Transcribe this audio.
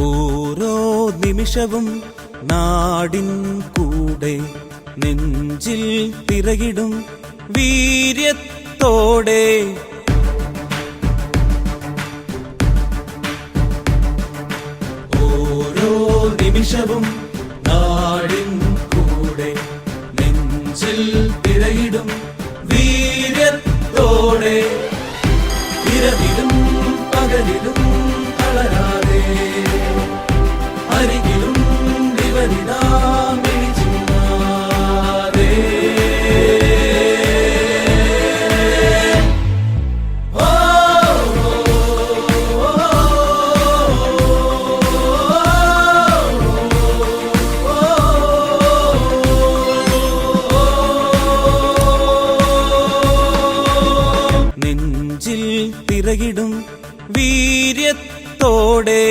ഓരോ നിമിഷവും നാടിൻ കൂടെ നെഞ്ചിൽ തിരകിടും വീര്യത്തോടെ. ഓരോ നിമിഷവും നാടിൻ കൂടെ നെഞ്ചിൽ തിരയിടും വീര്യത്തോടെ. ഇരവിലും തിരകിടും വീര്യത്തോടെ